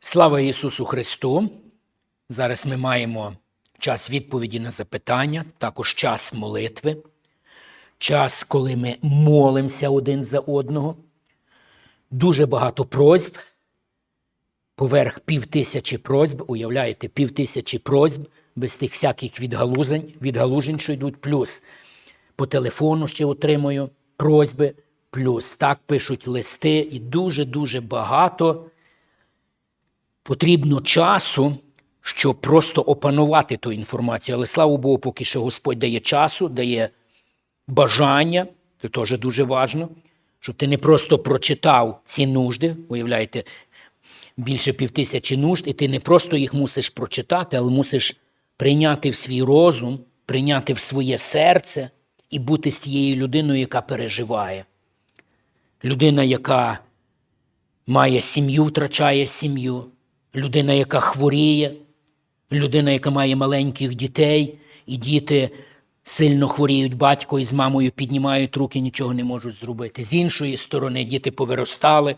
Слава Ісусу Христу! Зараз ми маємо час відповіді на запитання, також час молитви, час, коли ми молимося один за одного. Дуже багато просьб, поверх пів тисячі просьб, уявляєте, пів тисячі просьб, без тих всяких відгалужень, відгалужень, що йдуть, плюс по телефону ще отримую просьби, плюс так пишуть листи, і дуже-дуже багато потрібно часу, щоб просто опанувати ту інформацію. Але слава Богу, поки що Господь дає часу, дає бажання, це теж дуже важливо, щоб ти не просто прочитав ці нужди, уявляєте, більше півтисячі нужд, і ти не просто їх мусиш прочитати, але мусиш прийняти в свій розум, прийняти в своє серце і бути з тією людиною, яка переживає. Людина, яка має сім'ю, втрачає сім'ю, людина, яка хворіє, людина, яка має маленьких дітей, і діти сильно хворіють, батько із мамою піднімають руки, нічого не можуть зробити. З іншої сторони, діти повиростали,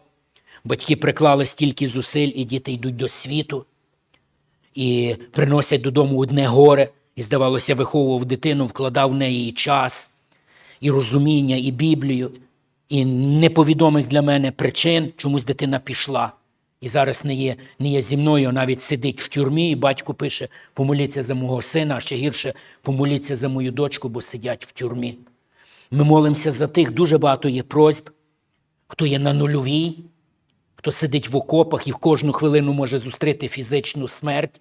батьки приклали стільки зусиль, і діти йдуть до світу і приносять додому одне горе, і, здавалося, виховував дитину, вкладав в неї і час, і розуміння, і Біблію, і неповідомих для мене причин, чомусь дитина пішла. І зараз не є, не є зі мною, навіть сидить в тюрмі, і батько пише: помоліться за мого сина, а ще гірше помоліться за мою дочку, бо сидять в тюрмі. Ми молимося за тих, дуже багато є просьб, хто є на нульовій, хто сидить в окопах і в кожну хвилину може зустріти фізичну смерть.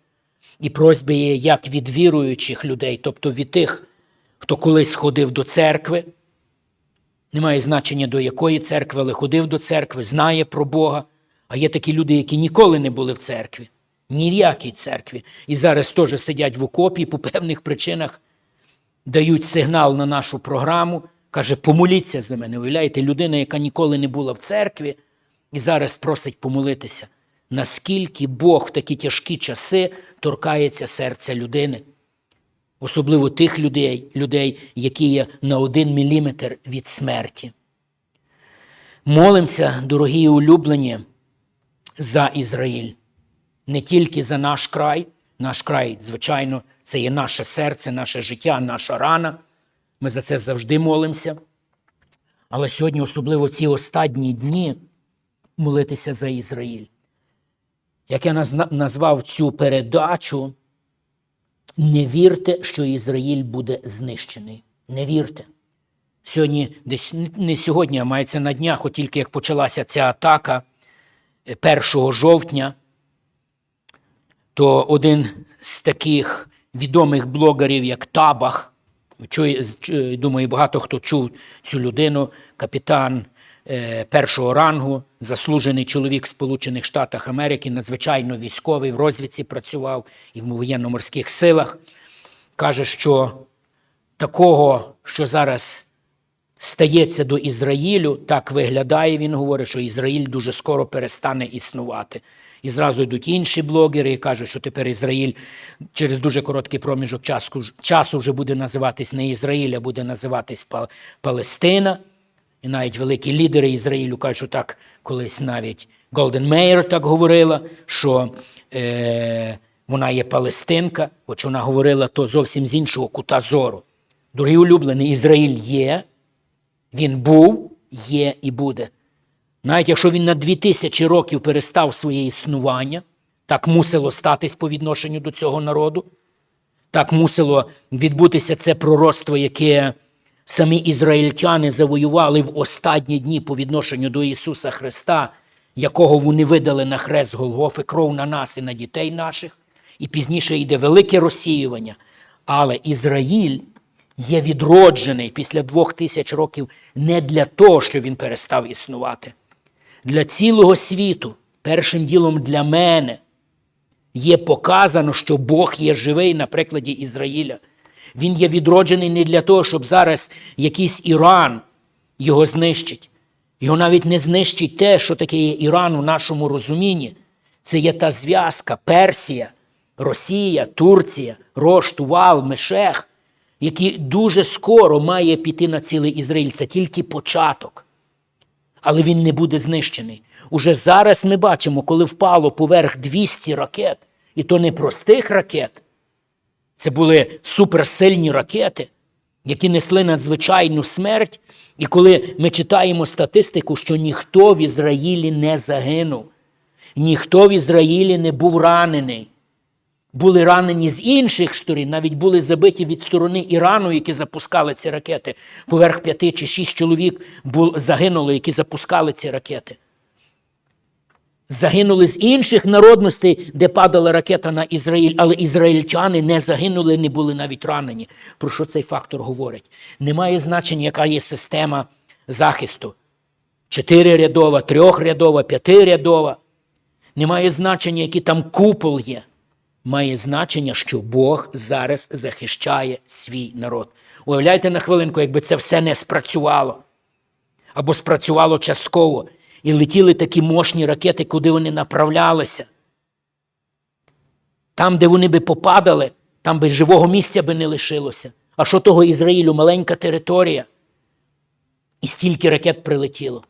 І просьби є як від віруючих людей, тобто від тих, хто колись ходив до церкви, немає значення до якої церкви, але ходив до церкви, знає про Бога. А є такі люди, які ніколи не були в церкві, ні в якій церкві. І зараз теж сидять в окопі по певних причинах дають сигнал на нашу програму, каже, помоліться за мене. Уявляєте, людина, яка ніколи не була в церкві, і зараз просить помолитися. Наскільки Бог в такі тяжкі часи торкається серця людини, особливо тих людей, людей які є на один міліметр від смерті. Молимося, дорогі улюблені, за Ізраїль, не тільки за наш край. Наш край, звичайно, це є наше серце, наше життя, наша рана. Ми за це завжди молимося. Але сьогодні, особливо в ці останні дні, молитися за Ізраїль. Як я назвав цю передачу, не вірте, що Ізраїль буде знищений. Не вірте. Сьогодні, десь не сьогодні, а мається на днях, от тільки як почалася ця атака 1 жовтня, то один з таких відомих блогерів, як Табах, чує, думаю, багато хто чув цю людину, капітан е, першого рангу, заслужений чоловік Сполучених Штатів Америки, надзвичайно військовий, в розвідці працював і в воєнно-морських силах, каже, що такого, що зараз стається до Ізраїлю, так виглядає, він говорить, що Ізраїль дуже скоро перестане існувати. І зразу йдуть інші блогери і кажуть, що тепер Ізраїль через дуже короткий проміжок часу, часу вже буде називатись не Ізраїль, а буде називатись Пал- Палестина. І навіть великі лідери Ізраїлю кажуть, що так колись навіть Голден Мейер так говорила, що е, вона є Палестинка, хоч вона говорила то зовсім з іншого кута зору. Дорогі улюблені, Ізраїль є, він був, є і буде. Навіть якщо він на дві тисячі років перестав своє існування, так мусило статись по відношенню до цього народу, так мусило відбутися це пророцтво, яке самі ізраїльтяни завоювали в останні дні по відношенню до Ісуса Христа, якого вони видали на хрест Голгофи, кров на нас і на дітей наших. І пізніше йде велике розсіювання. Але Ізраїль є відроджений після двох тисяч років не для того, що він перестав існувати. Для цілого світу, першим ділом для мене, є показано, що Бог є живий на прикладі Ізраїля. Він є відроджений не для того, щоб зараз якийсь Іран його знищить. Його навіть не знищить те, що таке є Іран у нашому розумінні. Це є та зв'язка Персія, Росія, Турція, Рош, Тувал, Мешех, який дуже скоро має піти на цілий Ізраїль. Це тільки початок. Але він не буде знищений. Уже зараз ми бачимо, коли впало поверх 200 ракет, і то не простих ракет, це були суперсильні ракети, які несли надзвичайну смерть. І коли ми читаємо статистику, що ніхто в Ізраїлі не загинув, ніхто в Ізраїлі не був ранений. Були ранені з інших сторін, навіть були забиті від сторони Ірану, які запускали ці ракети. Поверх п'яти чи шість чоловік загинуло, які запускали ці ракети. Загинули з інших народностей, де падала ракета на Ізраїль, але ізраїльтяни не загинули, не були навіть ранені. Про що цей фактор говорить? Немає значення, яка є система захисту. Чотирирядова, трьохрядова, п'ятирядова. Немає значення, який там купол є. Має значення, що Бог зараз захищає свій народ. Уявляйте на хвилинку, якби це все не спрацювало або спрацювало частково, і летіли такі мощні ракети, куди вони направлялися. Там, де вони би попадали, там би живого місця би не лишилося. А що того Ізраїлю? Маленька територія. І стільки ракет прилетіло.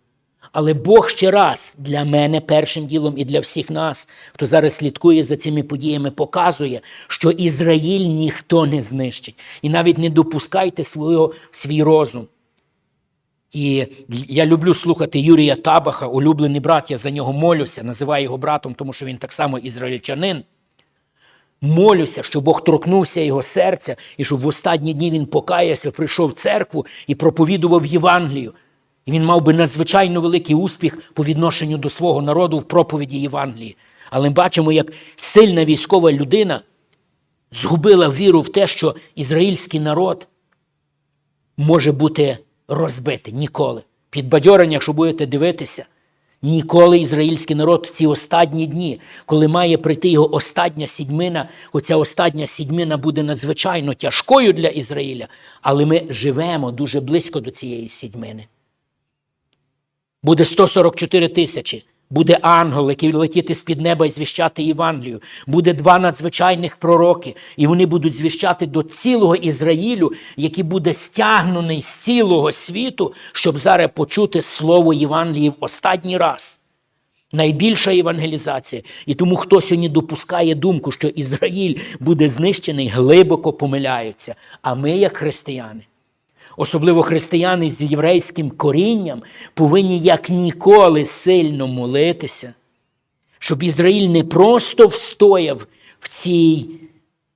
Але Бог ще раз для мене першим ділом і для всіх нас, хто зараз слідкує за цими подіями, показує, що Ізраїль ніхто не знищить. І навіть не допускайте свого, свій розум. І я люблю слухати Юрія Табаха, улюблений брат, я за нього молюся, називаю його братом, тому що він так само ізраїльтянин. Молюся, щоб Бог торкнувся його серця, і щоб в останні дні він покаявся, прийшов в церкву і проповідував Євангелію. І він мав би надзвичайно великий успіх по відношенню до свого народу в проповіді Євангелії. Але ми бачимо, як сильна військова людина згубила віру в те, що ізраїльський народ може бути розбитий ніколи. Підбадьорення, якщо будете дивитися, ніколи ізраїльський народ в ці останні дні, коли має прийти його остання сідьмина, оця остання сідьмина буде надзвичайно тяжкою для Ізраїля, але ми живемо дуже близько до цієї сідьмини. Буде 144 тисячі. Буде ангел, який летіти з-під неба і звіщати Євангелію. Буде два надзвичайних пророки, і вони будуть звіщати до цілого Ізраїлю, який буде стягнений з цілого світу, щоб зараз почути слово Євангелії в останній раз. Найбільша євангелізація. І тому, хто сьогодні допускає думку, що Ізраїль буде знищений, глибоко помиляються. А ми, як християни, особливо християни з єврейським корінням, повинні як ніколи сильно молитися, щоб Ізраїль не просто встояв в цій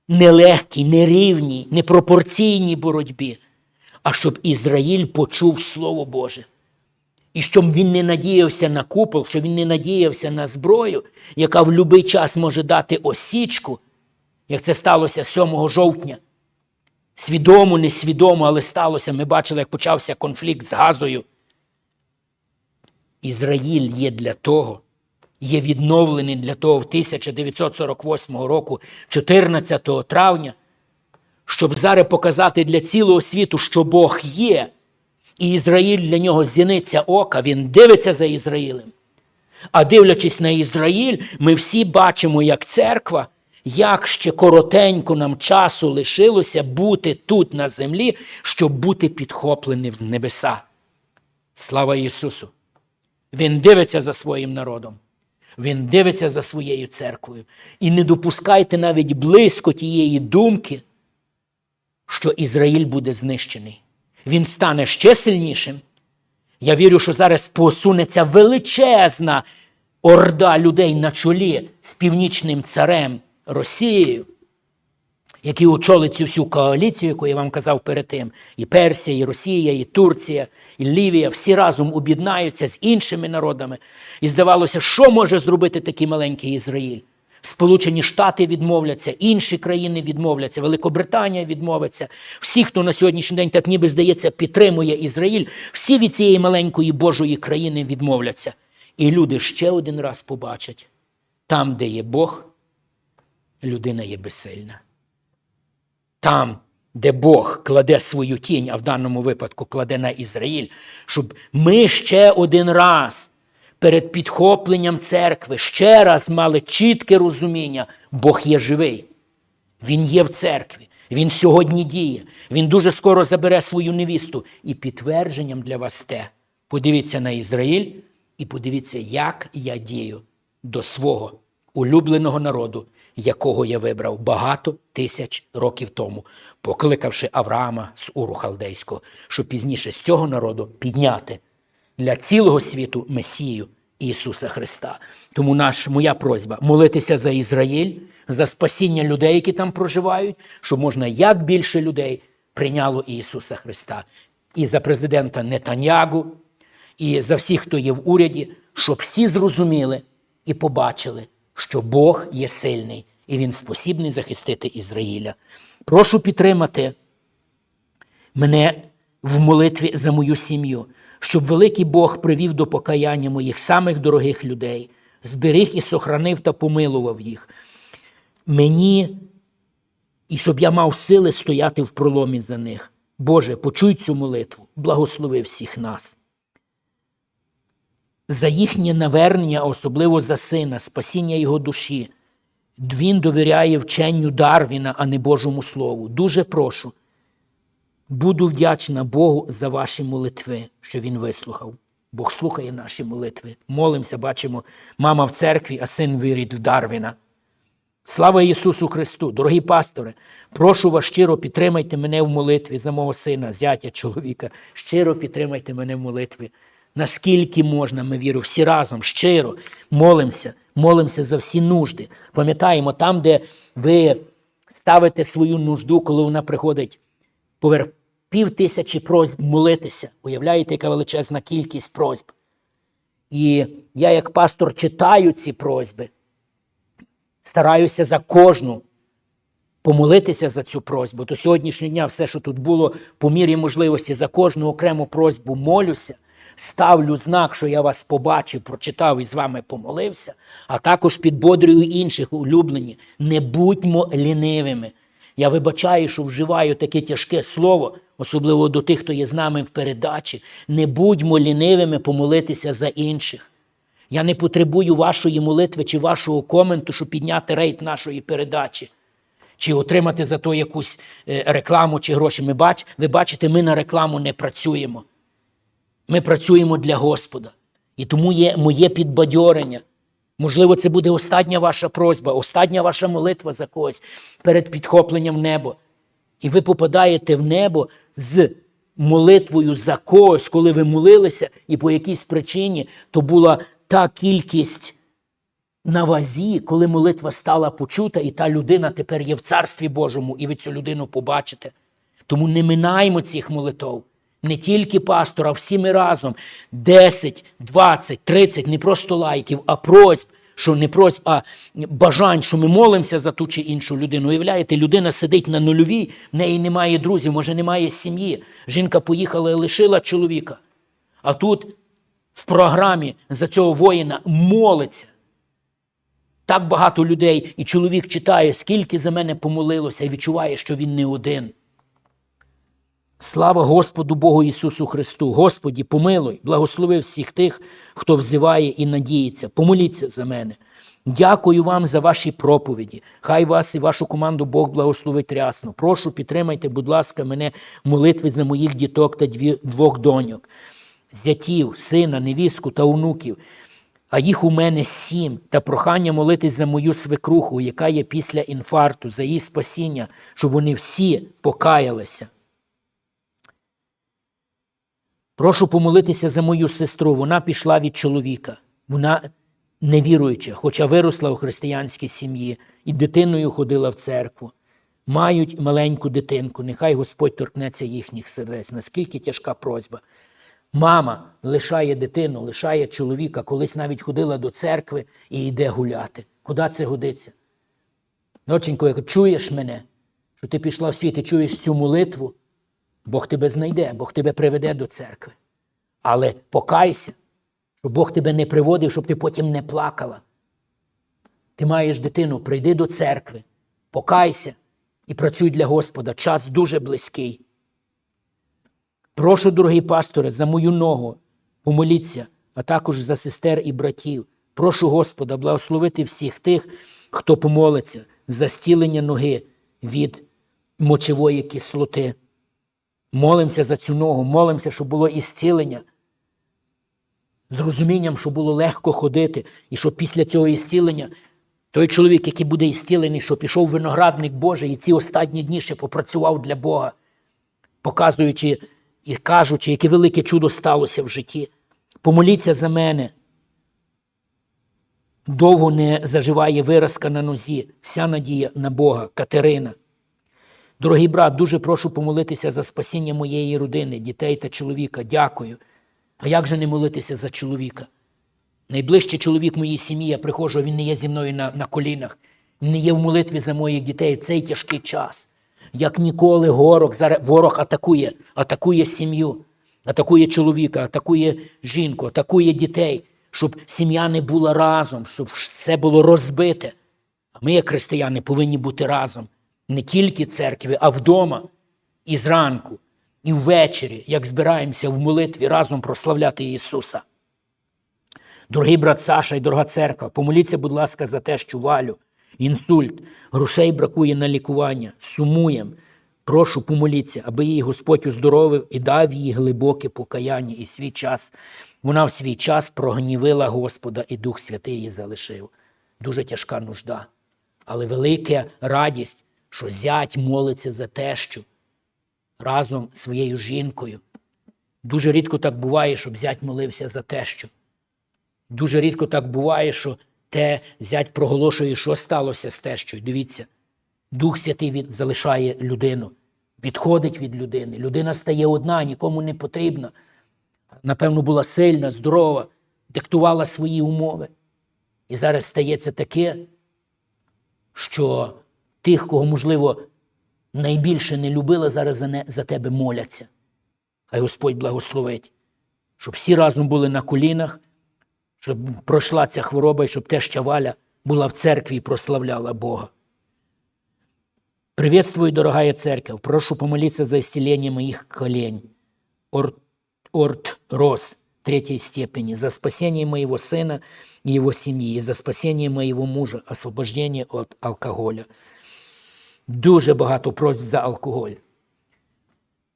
нелегкій, нерівній, непропорційній боротьбі, а щоб Ізраїль почув Слово Боже. І щоб він не надіявся на купол, щоб він не надіявся на зброю, яка в будь-який час може дати осічку, як це сталося 7 жовтня. Свідомо, несвідомо, але сталося. Ми бачили, як почався конфлікт з Газою. Ізраїль є для того, є відновлений для того в 1948 року, 14 травня, щоб зараз показати для цілого світу, що Бог є, і Ізраїль для нього зіниця ока, він дивиться за Ізраїлем. А дивлячись на Ізраїль, ми всі бачимо, як церква, як ще коротенько нам часу лишилося бути тут на землі, щоб бути підхопленим в небеса. Слава Ісусу! Він дивиться за своїм народом. Він дивиться за своєю церквою. І не допускайте навіть близько тієї думки, що Ізраїль буде знищений. Він стане ще сильнішим. Я вірю, що зараз посунеться величезна орда людей на чолі з північним царем Росією, який очолить цю всю коаліцію, яку я вам казав перед тим. І Персія, і Росія, і Турція, і Лівія всі разом об'єднаються з іншими народами. І здавалося, що може зробити такий маленький Ізраїль? Сполучені Штати відмовляться, інші країни відмовляться, Великобританія відмовиться. Всі, хто на сьогоднішній день, так ніби здається, підтримує Ізраїль, всі від цієї маленької Божої країни відмовляться. І люди ще один раз побачать: там, де є Бог, людина є безсильна. Там, де Бог кладе свою тінь, а в даному випадку кладе на Ізраїль, щоб ми ще один раз перед підхопленням церкви ще раз мали чітке розуміння, Бог є живий. Він є в церкві, Він сьогодні діє, Він дуже скоро забере свою невісту. І підтвердженням для вас те. Подивіться на Ізраїль І подивіться, як я дію до свого улюбленого народу, якого я вибрав багато тисяч років тому, покликавши Авраама з Уру Халдейського, щоб пізніше з цього народу підняти для цілого світу Месію Ісуса Христа. Тому наш, моя просьба молитися за Ізраїль, за спасіння людей, які там проживають, щоб можна як більше людей прийняло Ісуса Христа. І за президента Нетаньягу, і за всіх, хто є в уряді, щоб всі зрозуміли і побачили, що Бог є сильний і Він спосібний захистити Ізраїля. Прошу підтримати мене в молитві за мою сім'ю, щоб великий Бог привів до покаяння моїх самих дорогих людей, зберіг і сохранив та помилував їх. Мені і щоб я мав сили стояти в проломі за них. Боже, почуй цю молитву, благослови всіх нас. За їхнє навернення, особливо за сина, спасіння його душі. Він довіряє вченню Дарвіна, а не Божому Слову. Дуже прошу. Буду вдячна Богу за ваші молитви, що Він вислухав. Бог слухає наші молитви. Молимося, бачимо, мама в церкві, а син вирід в Дарвіна. Слава Ісусу Христу! Дорогі пастори, прошу вас щиро підтримайте мене в молитві за мого сина, зятя, чоловіка. Щиро підтримайте мене в молитві. Наскільки можна, ми вірю, всі разом, щиро молимося, молимося за всі нужди. Пам'ятаємо, там, де ви ставите свою нужду, коли вона приходить поверх пів тисячі просьб молитися. Уявляєте, яка величезна кількість просьб. І я, як пастор, читаю ці просьби стараюся за кожну помолитися за цю просьбу. До сьогоднішнього дня все, що тут було, по мірі можливості, за кожну окрему просьбу молюся, ставлю знак, що я вас побачив, прочитав і з вами помолився, а також підбодрюю інших улюблені. Не будьмо лінивими. Я вибачаю, що вживаю таке тяжке слово, особливо до тих, хто є з нами в передачі. Не будьмо лінивими помолитися за інших. Я не потребую вашої молитви чи вашого коменту, щоб підняти рейд нашої передачі, чи отримати за то якусь е, рекламу чи гроші. Ми бач, ви бачите, ми на рекламу не працюємо. Ми працюємо для Господа. І тому є моє підбадьорення. Можливо, це буде остання ваша просьба, остання ваша молитва за когось перед підхопленням небо. І ви попадаєте в небо з молитвою за когось, коли ви молилися, і по якійсь причині то була та кількість на вазі, коли молитва стала почута, і та людина тепер є в Царстві Божому, і ви цю людину побачите. Тому не минаємо цих молитов. Не тільки пастора, всі ми разом 10, 20, 30, не просто лайків, а просьб, що не просьб, а бажань, що ми молимося за ту чи іншу людину. Уявляєте, людина сидить на нульовій, в неї немає друзів, може немає сім'ї. Жінка поїхала і лишила чоловіка. А тут в програмі за цього воїна молиться. Так багато людей, і чоловік читає, скільки за мене помолилося, і відчуває, що він не один. Слава Господу Богу Ісусу Христу! Господі, помилуй, благослови всіх тих, хто взиває і надіється. Помоліться за мене. Дякую вам за ваші проповіді. Хай вас і вашу команду Бог благословить рясно. Прошу, підтримайте, будь ласка, мене в молитві за моїх діток та дві, двох доньок зятів, сина, невістку та онуків, а їх у мене сім, та прохання молитись за мою свекруху, яка є після інфаркту, за її спасіння, щоб вони всі покаялися. Прошу помолитися за мою сестру. Вона пішла від чоловіка. Вона невіруюча, хоча виросла у християнській сім'ї і дитиною ходила в церкву. Мають маленьку дитинку, нехай Господь торкнеться їхніх сердець. Наскільки тяжка просьба. Мама лишає дитину, лишає чоловіка, колись навіть ходила до церкви і йде гуляти. Куди це годиться? Доченько, як чуєш мене, що ти пішла в світ і чуєш цю молитву, Бог тебе знайде, Бог тебе приведе до церкви. Але покайся, щоб Бог тебе не приводив, щоб ти потім не плакала. Ти маєш дитину, прийди до церкви, покайся і працюй для Господа. Час дуже близький. Прошу, дорогі пастори, за мою ногу помоліться, а також за сестер і братів. Прошу Господа благословити всіх тих, хто помолиться за стілення ноги від мочевої кислоти. Молимося за цю ногу, молимося, щоб було ісцілення. з розумінням, що було легко ходити, і що після цього ісцілення той чоловік, який буде ісцілений, що пішов виноградник Божий і ці останні дні ще попрацював для Бога, показуючи і кажучи, яке велике чудо сталося в житті. Помоліться за мене. Довго не заживає виразка на нозі, вся надія на Бога, Катерина. Дорогий брат, дуже прошу помолитися за спасіння моєї родини, дітей та чоловіка. Дякую. А як же не молитися за чоловіка? Найближчий чоловік моїй сім'ї, я приходжу, він не є зі мною на, на колінах. Він не є в молитві за моїх дітей цей тяжкий час. Як ніколи горок, ворог атакує, атакує сім'ю, атакує чоловіка, атакує жінку, атакує дітей, щоб сім'я не була разом, щоб все було розбите. А ми, як християни, повинні бути разом не тільки церкві, а вдома, і зранку, і ввечері, як збираємося в молитві разом прославляти Ісуса. Дорогий брат Саша і дорога церква, помоліться, будь ласка, за те, що валю, інсульт, грошей бракує на лікування, сумуєм. Прошу помоліться, аби її Господь оздоровив і дав їй глибоке покаяння і свій час. Вона в свій час прогнівила Господа, і Дух Святий її залишив. Дуже тяжка нужда. Але велика радість, що зять молиться за тещу разом з своєю жінкою. Дуже рідко так буває, щоб зять молився за тещу. Дуже рідко так буває, що те зять проголошує, що сталося з тещою. Дивіться, Дух Святий від, залишає людину, відходить від людини. Людина стає одна, нікому не потрібна. Напевно, була сильна, здорова, диктувала свої умови. І зараз стається таке, що тих, кого, можливо, найбільше не любила, зараз за, не, за тебе моляться. Хай Господь благословить, щоб всі разом були на колінах, щоб пройшла ця хвороба і щоб теща Валя була в церкві і прославляла Бога. Приветствую, дорогая церковь. Прошу помолиться за исцеление моих колень. Орт, орт Рос третьей степени. За спасение моего сына и его семьи. За спасение моего мужа. Освобождение от алкоголя. Дуже багато просьб за алкоголь.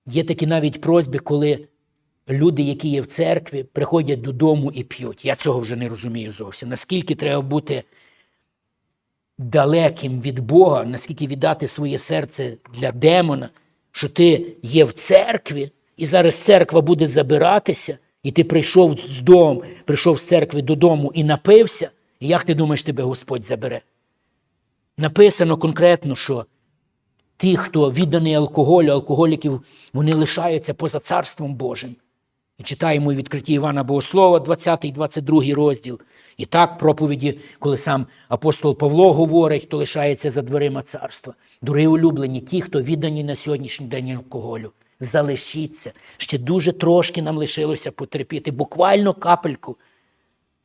Є такі навіть просьби, коли люди, які є в церкві, приходять додому і п'ють. Я цього вже не розумію зовсім. Наскільки треба бути далеким від Бога, наскільки віддати своє серце для демона, що ти є в церкві, і зараз церква буде забиратися, і ти прийшов з дому, прийшов з церкви додому і напився, і як ти думаєш, тебе Господь забере? Написано конкретно, що ті, хто відданий алкоголю, алкоголіків, вони лишаються поза Царством Божим. І читаємо відкритті Івана Богослова, 20 і 22 розділ. І так проповіді, коли сам апостол Павло говорить, хто лишається за дверима царства. Дорогі улюблені, ті, хто віддані на сьогоднішній день алкоголю, залишіться. Ще дуже трошки нам лишилося потерпіти. Буквально капельку,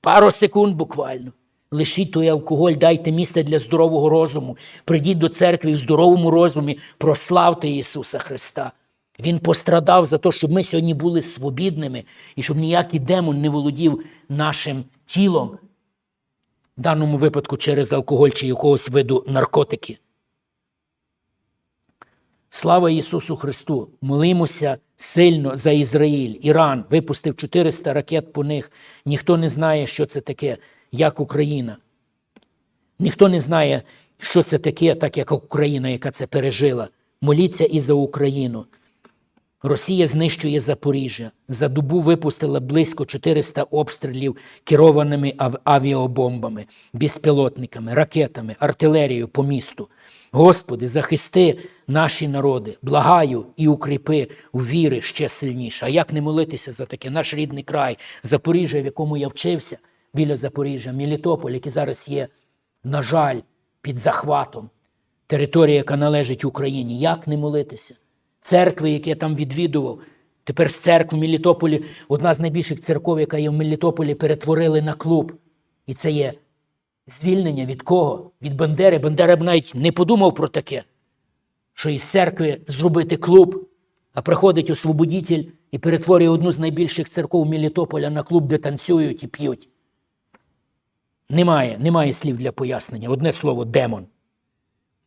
пару секунд буквально. Лишіть той алкоголь, дайте місце для здорового розуму. Прийдіть до церкви в здоровому розумі, прославте Ісуса Христа. Він пострадав за те, щоб ми сьогодні були свобідними і щоб ніякий демон не володів нашим тілом, в даному випадку через алкоголь чи якогось виду наркотики. Слава Ісусу Христу! Молимося сильно за Ізраїль. Іран випустив 400 ракет по них. Ніхто не знає, що це таке, як Україна. Ніхто не знає, що це таке, так як Україна, яка це пережила. Моліться і за Україну. Росія знищує Запоріжжя. За добу випустила близько 400 обстрілів керованими авіабомбами, безпілотниками, ракетами, артилерією по місту. Господи, захисти наші народи, благаю і укріпи у віри ще сильніше. А як не молитися за таке? Наш рідний край, Запоріжжя, в якому я вчився, біля Запоріжжя, Мелітополь, який зараз є, на жаль, під захватом. Територія, яка належить Україні. Як не молитися? Церкви, які я там відвідував. Тепер з церкви в Мелітополі, одна з найбільших церков, яка є в Мелітополі, перетворили на клуб. І це є звільнення від кого? Від Бандери. Бандера б навіть не подумав про таке, що із церкви зробити клуб, а приходить освободітель і перетворює одну з найбільших церков Мелітополя на клуб, де танцюють і п'ють. Немає, немає слів для пояснення. Одне слово демон.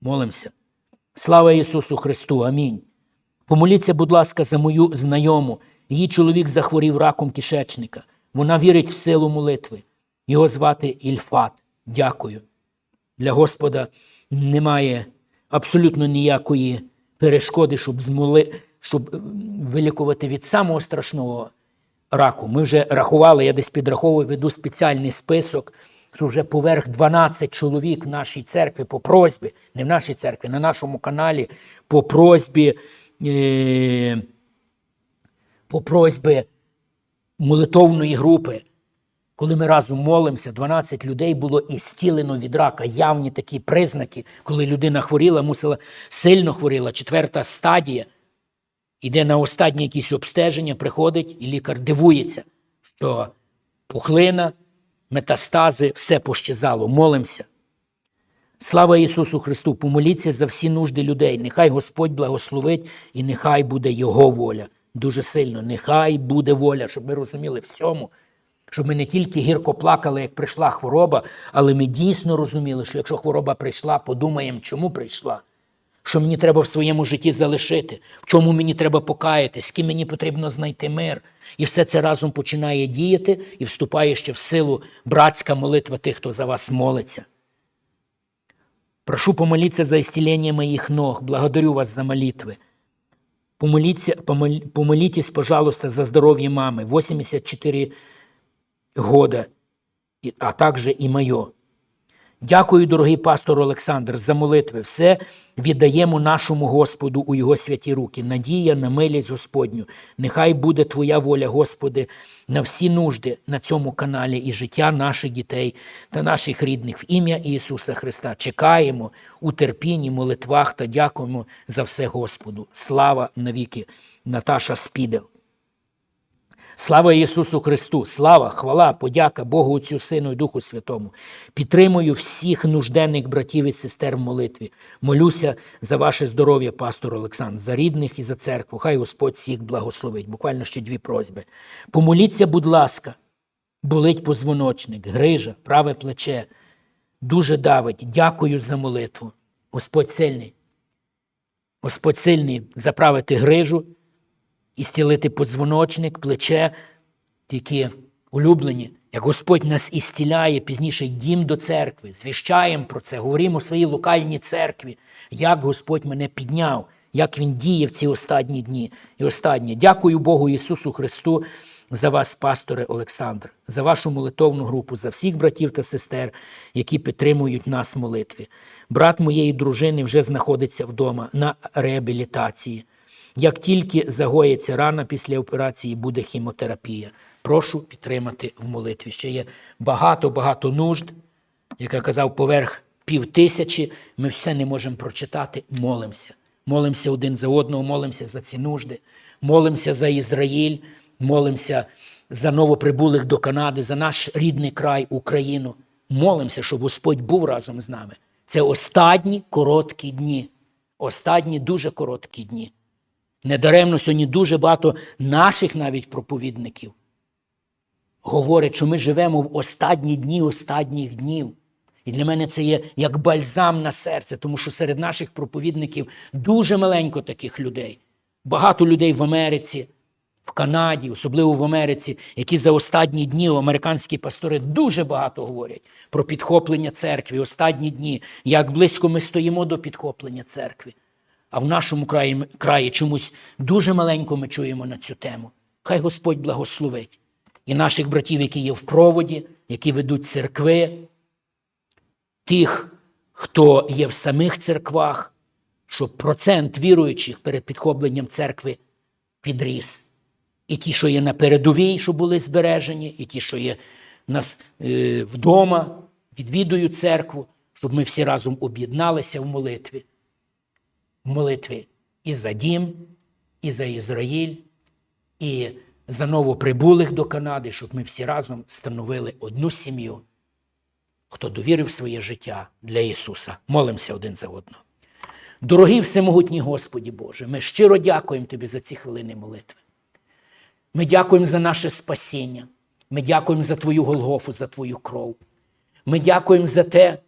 Молимося. Слава Ісусу Христу! Амінь. Помоліться, будь ласка, за мою знайому. Її чоловік захворів раком кишечника. Вона вірить в силу молитви. Його звати Ільфат. Дякую. Для Господа немає абсолютно ніякої перешкоди, щоб, змоли, щоб вилікувати від самого страшного раку. Ми вже рахували, я десь підраховую, веду спеціальний список, що вже поверх 12 чоловік в нашій церкві по просьбі, не в нашій церкві, на нашому каналі по просьбі, е, по просьбі молитовної групи. Коли ми разом молимося, 12 людей було і зцілено від рака. Явні такі признаки, коли людина хворіла, мусила сильно хворіла, четверта стадія. Іде на останнє якісь обстеження, приходить, і лікар дивується, що пухлина, метастази, все пощезало. Молимося. Слава Ісусу Христу! Помоліться за всі нужди людей. Нехай Господь благословить і нехай буде Його воля. Дуже сильно. Нехай буде воля, щоб ми розуміли в цьому, щоб ми не тільки гірко плакали, як прийшла хвороба, але ми дійсно розуміли, що якщо хвороба прийшла, подумаємо, чому прийшла. Що мені треба в своєму житті залишити, в чому мені треба покаятись, з ким мені потрібно знайти мир. І все це разом починає діяти і вступає ще в силу братська молитва тих, хто за вас молиться. Прошу помолиться за исцеление моих ног. Благодарю вас за молитвы. Помоліться, помол, помолитесь, пожалуйста, за здоровье мамы. 84 года, а также і моє. Дякую, дорогий пастор Олександр, за молитви. Все віддаємо нашому Господу у Його святі руки. Надія на милість Господню. Нехай буде Твоя воля, Господи, на всі нужди на цьому каналі і життя наших дітей та наших рідних в ім'я Ісуса Христа. Чекаємо у терпінні, молитвах та дякуємо за все Господу. Слава навіки, Наташа Спідел. Слава Ісусу Христу! Слава, хвала, подяка Богу Отцю, Сину і Духу Святому. Підтримую всіх нужденних братів і сестер в молитві. Молюся за ваше здоров'я, пастор Олександр, за рідних і за церкву. Хай Господь всіх благословить. Буквально ще дві просьби. Помоліться, будь ласка, болить позвоночник, грижа, праве плече. Дуже давить. Дякую за молитву. Господь сильний. Господь сильний заправити грижу і стілити подзвоночник, плече, тільки улюблені. Як Господь нас ісціляє, пізніше йдім до церкви, звіщаємо про це, говоримо у своїй локальній церкві, як Господь мене підняв, як Він діє в ці останні дні. І останнє. Дякую Богу Ісусу Христу за вас, пасторе Олександр, за вашу молитовну групу, за всіх братів та сестер, які підтримують нас в молитві. Брат моєї дружини вже знаходиться вдома на реабілітації. Як тільки загоїться рана після операції, буде хімотерапія. Прошу підтримати в молитві. Ще є багато-багато нужд, як я казав, поверх пів тисячі. Ми все не можемо прочитати. Молимося. Молимося один за одного, молимося за ці нужди, молимося за Ізраїль, молимося за новоприбулих до Канади, за наш рідний край, Україну. Молимося, щоб Господь був разом з нами. Це останні короткі дні. Останні дуже короткі дні. Недаремно сьогодні дуже багато наших навіть проповідників говорять, що ми живемо в останні дні останніх днів. І для мене це є як бальзам на серце, тому що серед наших проповідників дуже маленько таких людей. Багато людей в Америці, в Канаді, особливо в Америці, які за останні дні американські пастори дуже багато говорять про підхоплення церкви, останні дні, як близько ми стоїмо до підхоплення церкви. А в нашому краї, краї чомусь дуже маленько ми чуємо на цю тему. Хай Господь благословить і наших братів, які є в проводі, які ведуть церкви, тих, хто є в самих церквах, щоб процент віруючих перед підхопленням церкви підріс. І ті, що є на передовій, що були збережені, і ті, що є нас е, вдома, відвідують церкву, щоб ми всі разом об'єдналися в молитві молитві і за дім, і за Ізраїль, і за новоприбулих до Канади, щоб ми всі разом становили одну сім'ю, хто довірив своє життя для Ісуса. Молимося один за одного. Дорогий всемогутній Господі Боже, ми щиро дякуємо Тобі за ці хвилини молитви. Ми дякуємо за наше спасіння. Ми дякуємо за Твою Голгофу, за Твою кров. Ми дякуємо за те,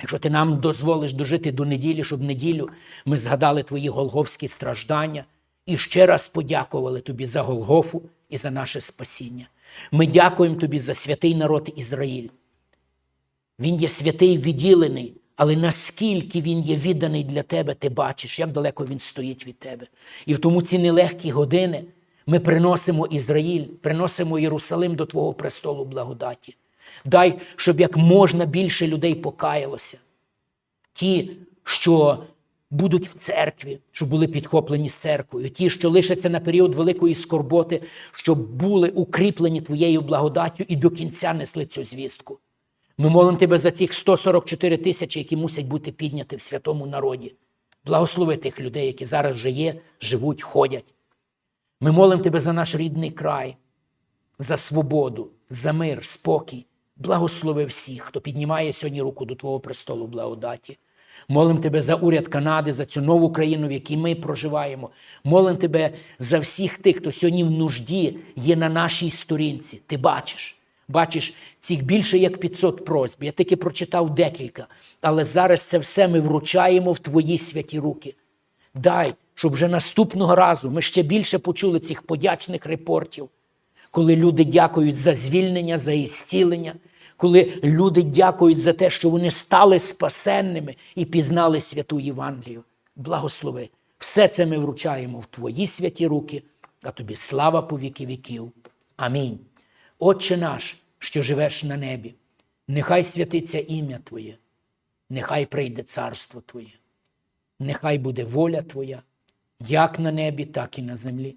Якщо ти нам дозволиш дожити до неділі, щоб неділю ми згадали твої голговські страждання і ще раз подякували тобі за Голгофу і за наше спасіння. Ми дякуємо тобі за святий народ Ізраїль. Він є святий відділений, але наскільки він є відданий для тебе, ти бачиш, як далеко він стоїть від тебе. І в тому ці нелегкі години ми приносимо Ізраїль, приносимо Єрусалим до Твого престолу благодаті. Дай, щоб як можна більше людей покаялося. Ті, що будуть в церкві, щоб були підхоплені з церквою, ті, що лишаться на період великої скорботи, щоб були укріплені Твоєю благодаттю і до кінця несли цю звістку. Ми молимо Тебе за цих 144 тисячі, які мусять бути підняті в святому народі. Благослови тих людей, які зараз вже є, живуть, ходять. Ми молимо Тебе за наш рідний край, за свободу, за мир, спокій. Благослови всіх, хто піднімає сьогодні руку до Твого престолу благодаті. Молим Тебе за уряд Канади, за цю нову країну, в якій ми проживаємо. Молим Тебе за всіх тих, хто сьогодні в нужді є на нашій сторінці. Ти бачиш. Бачиш, цих більше як 500 просьб. Я тільки прочитав декілька. Але зараз це все ми вручаємо в Твої святі руки. Дай, щоб вже наступного разу ми ще більше почули цих подячних репортів, коли люди дякують за звільнення, за ісцілення, коли люди дякують за те, що вони стали спасенними і пізнали святу Євангелію. Благослови. Все це ми вручаємо в Твої святі руки, а тобі слава по віки віків. Амінь. Отче наш, що живеш на небі, нехай святиться ім'я Твоє, нехай прийде царство Твоє, нехай буде воля Твоя, як на небі, так і на землі.